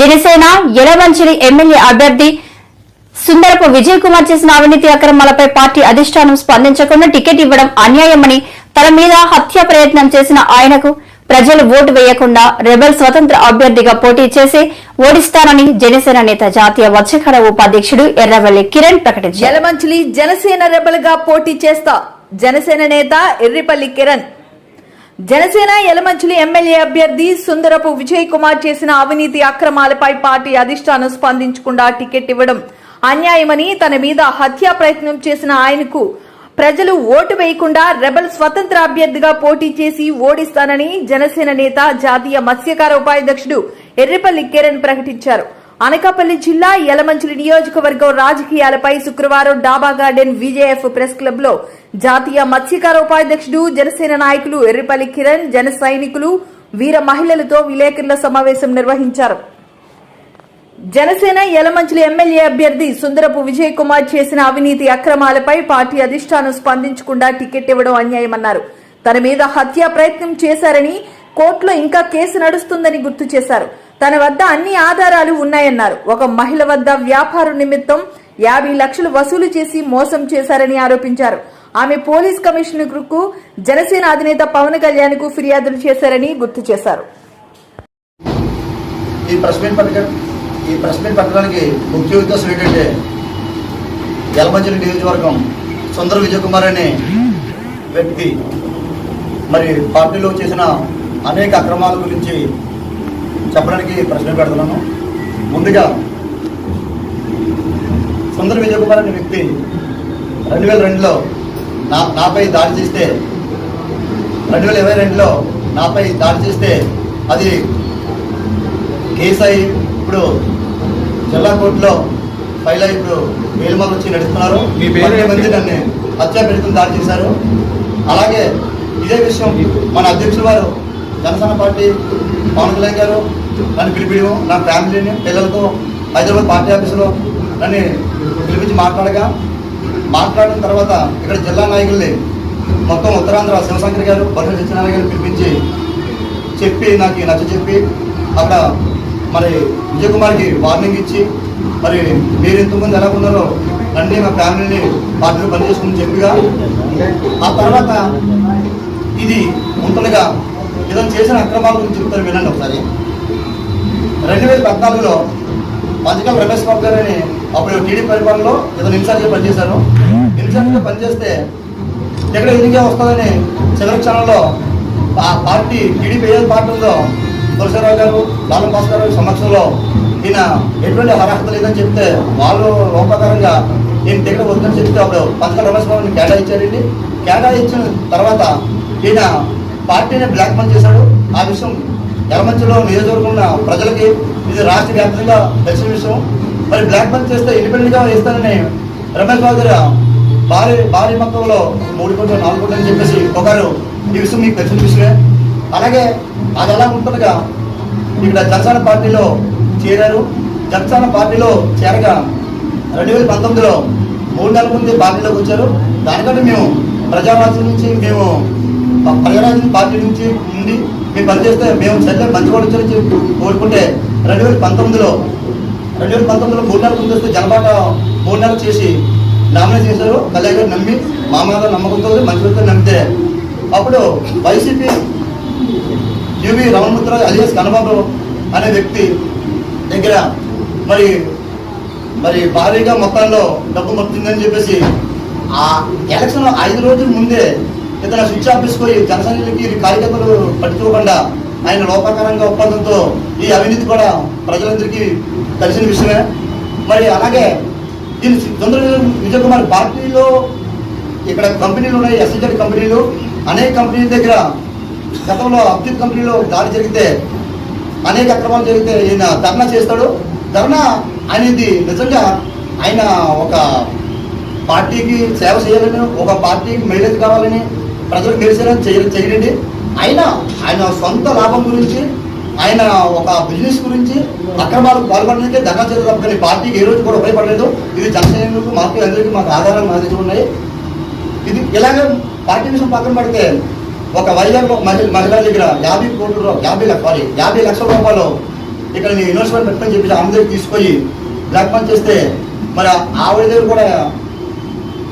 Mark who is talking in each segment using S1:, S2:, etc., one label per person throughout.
S1: Janasena Yalamanchili MLA అభ్యర్థి సుందరపు విజయ్ కుమార్ చేసిన అవినీతి అక్రమాలపై పార్టీ అధిష్టానం స్పందించకుండా టికెట్ ఇవ్వడం అన్యాయమని తన మీద హత్య ప్రయత్నం చేసిన ఆయనకు ప్రజలు ఓటు వేయకుండా రెబల్ స్వతంత్ర అభ్యర్థిగా పోటీ చేసి ఓడిస్తానని జనసేన నేత జాతీయ మత్స్యకార ఉపాధ్యక్షుడు ఎర్రవల్లి కిరణ్ ప్రకటించారు.
S2: జలమంచిలి జనసేన రెబల్గా పోటీ చేస్తా జనసేన నేత ఎర్రిపల్లి కిరణ్. జనసేన యలమంచిలి ఎమ్మెల్యే అభ్యర్థి సుందరపు విజయ్ కుమార్ చేసిన అవినీతి అక్రమాలపై పార్టీ అధిష్టానం స్పందించకుండా టికెట్ ఇవ్వడం అన్యాయమని తన మీద హత్యా ప్రయత్నం చేసిన ఆయనకు ప్రజలు ఓటు వేయకుండా రెబల్ స్వతంత్ర అభ్యర్థిగా పోటీ చేసి ఓడిస్తానని జనసేన నేత జాతీయ మత్స్యకార ఉపాధ్యక్షుడు ఎర్రిపల్లి కిరణ్ ప్రకటించారు. అనకాపల్లి జిల్లా యలమంచిలి నియోజకవర్గం రాజకీయాలపై శుక్రవారం డాబా గార్డెన్ విజేఎఫ్ ప్రెస్ క్లబ్లో జాతీయ మత్స్యకార ఉపాధ్యక్షుడు జనసేన నాయకులు ఎర్రిపల్లి కిరణ్ జన సైనికులు వీర మహిళలతో విలేకరుల సమావేశం నిర్వహించారు. జనసేన యలమంచిలి ఎమ్మెల్యే అభ్యర్థి సుందరపు విజయ్ కుమార్ చేసిన అవినీతి అక్రమాలపై పార్టీ అధిష్టానం స్పందించకుండా టికెట్ ఇవ్వడం అన్యాయమన్నారు. తన మీద హత్యా ప్రయత్నం చేశారని కోర్టులో ఇంకా కేసు నడుస్తుందని గుర్తు చేశారు. తన వద్ద అన్ని ఆధారాలు ఉన్నాయన్నారు. ఒక మహిళ వద్ద వ్యాపారం నిమిత్తం యాభై లక్షలు వసూలు చేసి మోసం చేశారని ఆరోపించారు. ఆమె పోలీస్ కమిషనర్కు జనసేన అధినేత పవన్ కళ్యాణ్కు ఫిర్యాదులు చేశారని గుర్తు చేశారు.
S3: ఈ ప్రెస్ మీట్ ఈ ప్రెస్ మీట్ ముఖ్య ఉద్దేశం ఏంటంటే యలమంచిలి నియోజకవర్గం సుందర విజయ్ కుమార్ అనే వ్యక్తి మరి పార్టీలో చేసిన అనేక అక్రమాల గురించి చెప్పడానికి మీట్ పెడుతున్నాను. ముందుగా సుందర విజయ్ కుమార్ అనే వ్యక్తి రెండు వేల రెండులో నా నాపై దాడి చేస్తే రెండు వేల ఇరవై రెండులో నాపై దాడి చేస్తే అది కేసు అయి ఇప్పుడు జిల్లా కోర్టులో ఫైల్ అయి ఇప్పుడు వేలుమలు వచ్చి నడుస్తున్నారు? మంది నన్ను హత్య పెడుతున్న దాడి చేశారు. అలాగే ఇదే విషయం మన అధ్యక్షులు వారు జనసేన పార్టీ పవన్ కళ్యాణ్ గారు నన్ను పిలిపించడం నా ఫ్యామిలీని పిల్లలతో హైదరాబాద్ పార్టీ ఆఫీసులో నన్ను పిలిపించి మాట్లాడగా మాట్లాడిన తర్వాత ఇక్కడ జిల్లా నాయకుల్ని మొత్తం ఉత్తరాంధ్ర శివశంకర్ గారు బర్రె సత్యనారాయణ గారు పిలిపించి చెప్పి నాకు నచ్చ చెప్పి అక్కడ మరి విజయకుమార్కి వార్నింగ్ ఇచ్చి మరి మీరు ఇంతకుముందు ఎలా ఉన్నారో అన్నీ మా ఫ్యామిలీని పార్టీలో పనిచేసుకుని చెప్పిగా. ఆ తర్వాత ఇది ముంతలుగా ఇతను చేసిన అక్రమాల గురించి చెప్తారు వినండి ఒకసారి. రెండు వేల పద్నాలుగులో పంచకల్ రమేష్ బాబు గారు అని అప్పుడు టీడీ పరిపాలనలో ఏదో ఇన్ఛార్జ్గా పనిచేశారు. ఇన్ఛార్జ్గా పనిచేస్తే ఎక్కడ ఎందుకే వస్తుందని చివరి క్షణంలో ఆ పార్టీ టీడీపీ ఏ పార్టీ ఉందో తులసిరావు గారు లాలం భాస్కర్ గారి సమక్షంలో ఈయన ఎటువంటి అర్హత లేదని చెప్తే వాళ్ళు లోపకరంగా ఈయన టికెట్ వద్దని చెప్తే అప్పుడు పంచకల్ రమేష్ బాబుని కేటాయించారండి కేటాయించిన తర్వాత ఈయన పార్టీని బ్లాక్మెయిల్ చేశాడు. ఆ విషయం ఎలమంచిలో నియోజకవర్గం ప్రజలకి ఇది రాష్ట్ర వ్యాప్తంగా తెలిసిన విషయం. మరి బ్లాక్ మెయిల్ చేస్తే ఇండిపెండెంట్గా వేస్తానని రమేష్ బాబు గారు భారీ భారీ మొత్తంలో మూడు కోట్లు నాలుగు కోట్లు అని చెప్పేసి ఒకరు ఈ విషయం మీకు తెలిసిన విషయమే. అలాగే అది ఎలా ఉంటుందిగా ఇక్కడ జనసేన పార్టీలో చేరారు. జనసేన పార్టీలో చేరగా రెండు వేల పంతొమ్మిదిలో మూడు నెలల ముందు పార్టీలోకి వచ్చారు. దానికంటే మేము ప్రజావాసం నుంచి మేము ప్రజారాజ్యం పార్టీ నుంచి ఉండి మేము పనిచేస్తే మేము చర్య మంచివాడు చెప్పి కోరుకుంటే రెండు వేల పంతొమ్మిదిలో రెండు వేల పంతొమ్మిదిలో మూడు నెలల ముందు వస్తే జనపాట మూడు నెలలు చేసి నామినేట్ చేశారు. కళ్యాణ్ గారు నమ్మి మామగారు నమ్మకంతో మంచి వ్యక్తిని నమ్మితే. అప్పుడు YCP UV Ramanamudra alias Kannababu అనే వ్యక్తి దగ్గర మరి మరి భారీగా మొత్తంలో డబ్బు మొత్తుందని చెప్పేసి ఆ ఎలక్షన్ ఐదు రోజుల ముందే ఇతను స్విచ్ ఆఫీస్ పోయి జనసైనికులకి కార్యకర్తలు పట్టుకోకుండా ఆయన లోపకరంగా ఒప్పందంతో ఈ అవినీతి కూడా ప్రజలందరికీ తెలిసిన విషయమే. మరి అలాగే దీని తొందరగా విజయ్ కుమార్ పార్టీలో ఇక్కడ కంపెనీలు ఉన్నాయి ఎస్ఎస్జెడ్ కంపెనీలు. అనేక కంపెనీల దగ్గర గతంలో అబ్జిత్ కంపెనీలో దాడి జరిగితే అనేక అక్రమాలు జరిగితే ఈయన ధర్నా చేస్తాడు. ధర్నా అనేది నిజంగా ఆయన ఒక పార్టీకి సేవ చేయాలని ఒక పార్టీకి మైలేజ్ కావాలని ప్రజలకు తెలిసేదని చేయ చేయడండి అయినా ఆయన సొంత లాభం గురించి ఆయన ఒక బిజినెస్ గురించి అక్రమాలకు పాల్పడడానికి ధర్నా చేయడం తప్ప కానీ పార్టీకి ఏ రోజు కూడా ఉపయోగపడలేదు. ఇది జనసైనికులకు మాకు అందరికీ మాకు ఆధారాలు మా దగ్గర ఉన్నాయి. ఇది ఇలాగే పార్టీ విషయం పక్కన పడితే ఒక వైజాగ్ మహిళ మహిళ దగ్గర యాభై కోట్ల రూ- యాభై లక్ష సారీ యాభై లక్షల రూపాయలు ఇక్కడ నేను ఇన్వెస్ట్మెంట్ పెట్టమని చెప్పి ఆమె దగ్గర తీసుకొని బ్లాక్ మనీ చేస్తే మరి ఆవిడ దగ్గర కూడా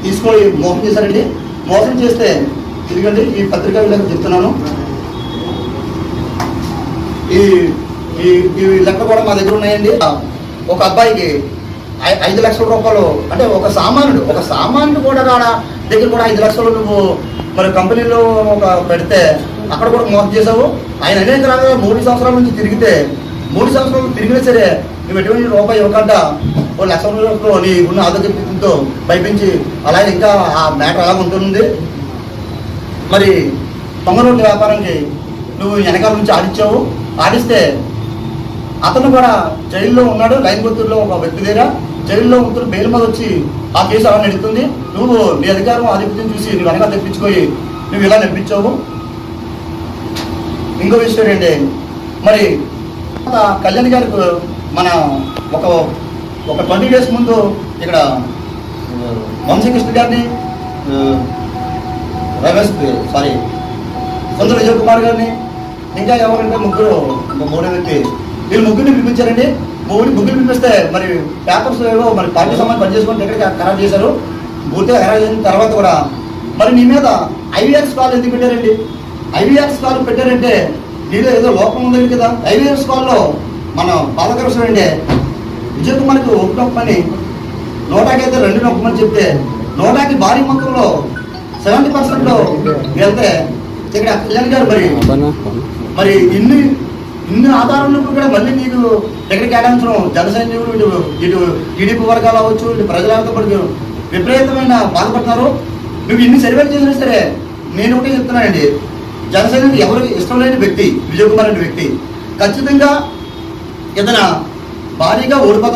S3: తీసుకొని మోసం చేశారండి. మోసం చేస్తే ఎందుకంటే ఈ పత్రికా విలేకరు చెప్తున్నాను. ఈ ఈ ఈ లెక్క కూడా మా దగ్గర ఉన్నాయండి. ఒక అబ్బాయికి ఐ- ఐదు లక్షల రూపాయలు అంటే ఒక సామాన్యుడు ఒక సామాన్యుడు కూడా కాడ దగ్గర కూడా ఐదు లక్షలు నువ్వు మరి కంపెనీలో ఒక పెడితే అక్కడ కూడా మోసం చేసావు ఆయన అనేక రకాల మూడు సంవత్సరాల నుంచి తిరిగితే మూడు సంవత్సరాలు తిరిగినా సరే నువ్వు ఎటువంటి రూపాయి ఇవ్వకుండా ఓ లక్ష రూపాయలు నీ ఉన్న ఆరోగ్యంతో భయపించి అలాగే ఇంకా ఆ మ్యాటర్ అలా ఉంటుంది మరి దొంగ వ్యాపారంకి నువ్వు వెనకాల నుంచి ఆడిచ్చావు. ఆడిస్తే అతను కూడా జైల్లో ఉన్నాడు లైన్ ఒక వ్యక్తి దగ్గర జైల్లో ఉంటున్న బెయిల్ మీద వచ్చి ఆ కేసు అలా నడుస్తుంది నువ్వు నీ అధికారం ఆధిపత్యం చూసి నువ్వు వెనకాల తెప్పించుకొని నువ్వు ఇలా నడిపించావు? ఇంకో విషయం ఏంటి? మరి కళ్యాణ్ గారికి మన ఒక ఒక ట్వంటీ డేస్ ముందు ఇక్కడ వంశీకృష్ణ గారిని రమేష్ సారీ. సుందర విజయ్ కుమార్ గారిని ఇంకా ఎవరంటే ముగ్గురు మూడో వ్యక్తి. వీళ్ళు ముగ్గురిని పిలిపించారండి. మూడు ముగ్గురు పిలిపిస్తే మరి పేపర్స్ ఏవో మరి పార్టీ సంబంధం పనిచేసుకుంటే ఎక్కడికి ఖరాబ్ చేశారు. పూర్తిగా ఖరాబ్ చేసిన తర్వాత కూడా మరి నీ మీద ఐవీఆర్స్ కాల్ ఎందుకు పెట్టారండి? ఐవీఎక్స్ కాల్ పెట్టారంటే నీలో ఏదో లోపం ఉంది కదా? ఐవీఆర్స్ కాల్లో మన బాలకృష్ణ అండి విజయ్ కుమార్కి ఒక నొప్పని నోటాకి అయితే రెండు నొప్పమని చెప్తే నోటాకి భారీ మొత్తంలో సెవెంటీ పర్సెంట్ వెళ్తే ఇక్కడ కళ్యాణ్ గారు మరి మరి ఇన్ని ఇన్ని ఆధారాలు కూడా మళ్ళీ నీకు ఎక్కడ కేటాయించడం జన సైనికులు ఇటు ఇటు టీడీపీ వర్గాలు అవ్వచ్చు ఇటు ప్రజలతో పాటు విపరీతమైన బాధపడుతున్నారు. నువ్వు ఇన్ని సర్వేలు చేసినా సరే నేను ఒకటే చెప్తున్నానండి. జనసేనకు ఎవరు ఇష్టం లేని వ్యక్తి విజయ్ కుమార్ అనే వ్యక్తి ఖచ్చితంగా ఇతను భారీగా ఓడిపోతారు